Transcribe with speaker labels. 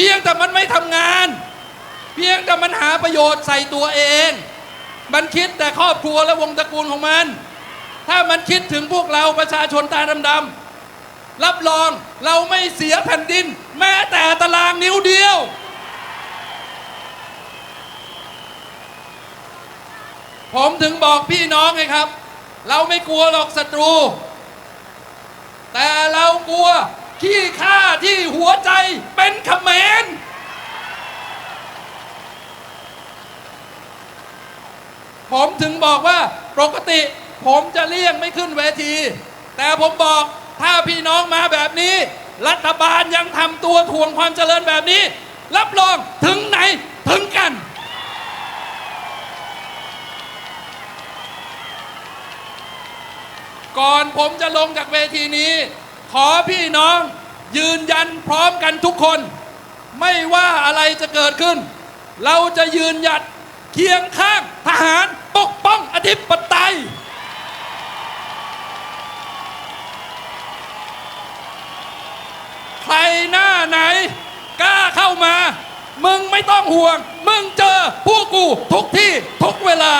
Speaker 1: พียงแต่มันไม่ทำงาน เพียงแต่มันหาประโยชน์ใส่ตัวเอง มันคิดแต่ครอบครัวและวงตระกูลของมัน ถ้ามันคิดถึงพวกเราประชาชนตาดำๆรับรองเราไม่เสียแผ่นดิน แม้แต่ตารางนิ้วเดียว ผมถึงบอกพี่น้องไงครับ เราไม่กลัวหรอกศัตรู แต่เรากลัวขี้ข้าที่หัวใจเป็นขมร ผมถึงบอกว่าปกติผมจะเลี่ยงไม่ขึ้นเวที แต่ผมบอกถ้าพี่น้องมาแบบนี้ รัฐบาลยังทำตัวทวงความเจริญแบบนี้ รับรองถึงไหนถึงกัน ก่อนผมจะลงจากเวทีนี้ ขอพี่น้องยืนยันพร้อมกันทุกคน ไม่ว่าอะไรจะเกิดขึ้น เราจะยืนหยัดเคียงข้างทหาร ธิปไตย ใครหน้าไหน กล้าเข้ามา มึงไม่ต้องห่วง มึงเจอพวกกูทุกที่ทุกเวลา